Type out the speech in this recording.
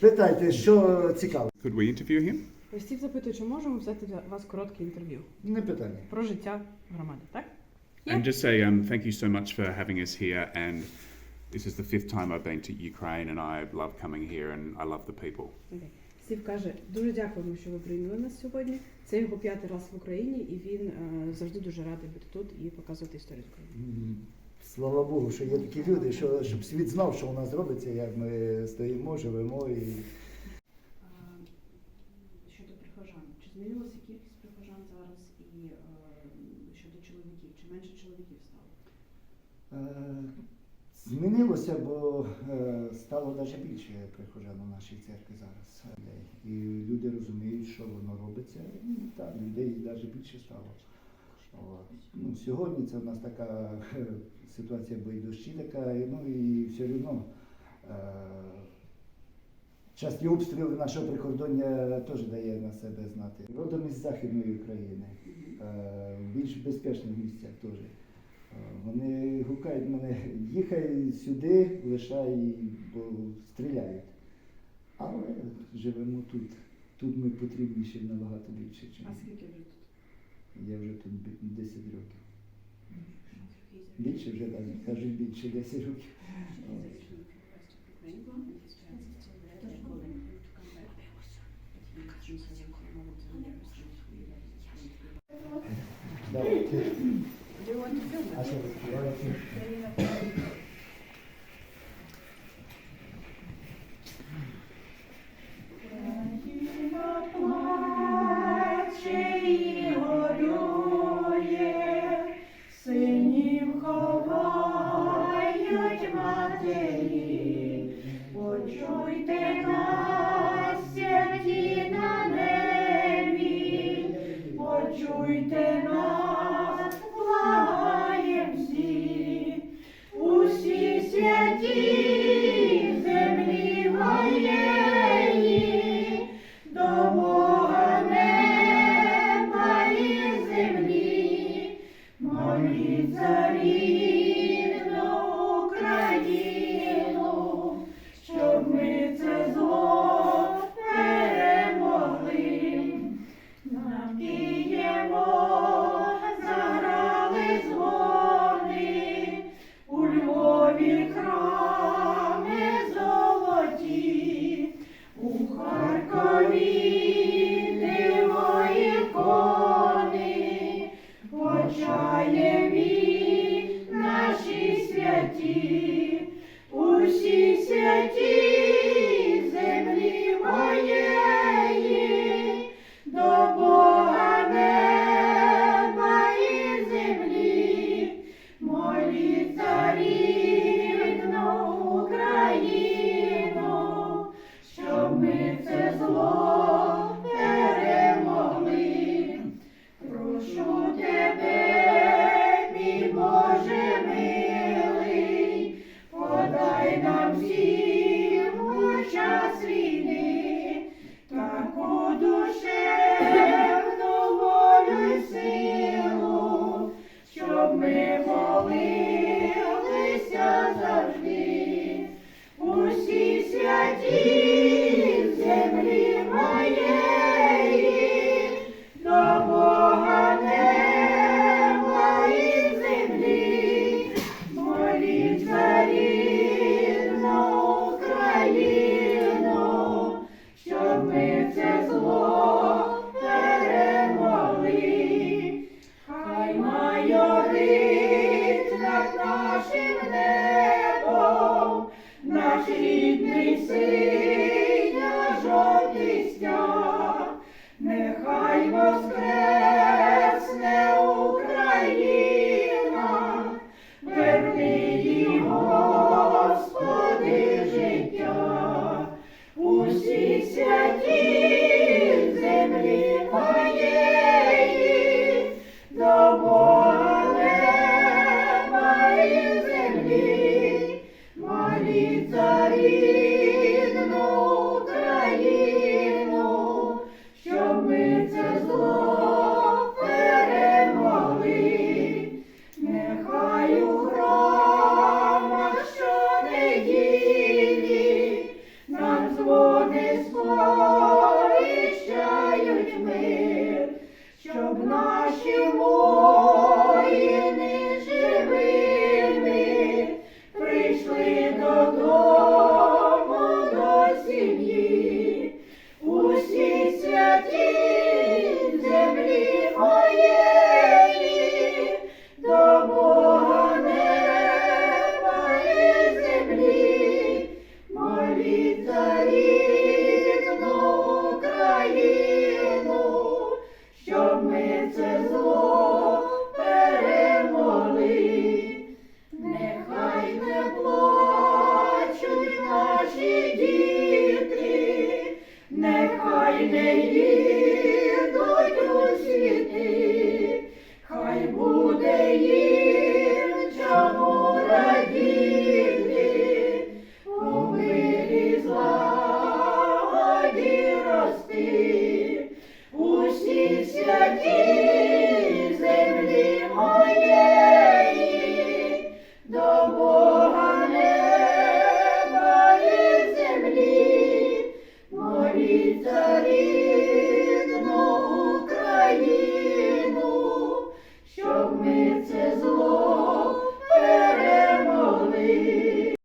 Питайте, що цікаво. Could we interview him? Стів запитує, чи можемо взяти для вас коротке інтерв'ю Не питання. про життя громади, так? And just say um, thank you so much for having us here. And this is the fifth time I've been to Ukraine, and I love coming here, and I love the people. Окей. Стів каже, дуже дякуємо, що ви прийняли нас сьогодні. Це його п'ятий раз в Україні, і він е, завжди дуже радий бути тут і показувати історію України. Слава Богу, що є такі люди, що, щоб світ знав, що у нас робиться, як ми стоїмо, живемо і Щодо прихожан, чи змінилася кількість прихожан зараз і е, щодо чоловіків, чи менше чоловіків стало? Е, Змінилося, бо е, стало навіть більше прихожан у нашій церкві зараз. І люди розуміють, що воно робиться. І так, людей навіть більше стало. От. Ну, сьогодні це в нас така е, ситуація, бо така, і, ну і все одно. Е, Часті обстріли нашого прикордоння теж дає на себе знати. Родом із Західної України, е, в більш безпечних місцях теж. Вони гукають мене, їхай сюди, лишай, бо стріляють. Але живемо тут. Тут ми потрібніші набагато більше, ніж А скільки вже тут? Я вже тут бі- 10 років. Більше вже навіть кажуть більше 10 років. Давайте. А що ви?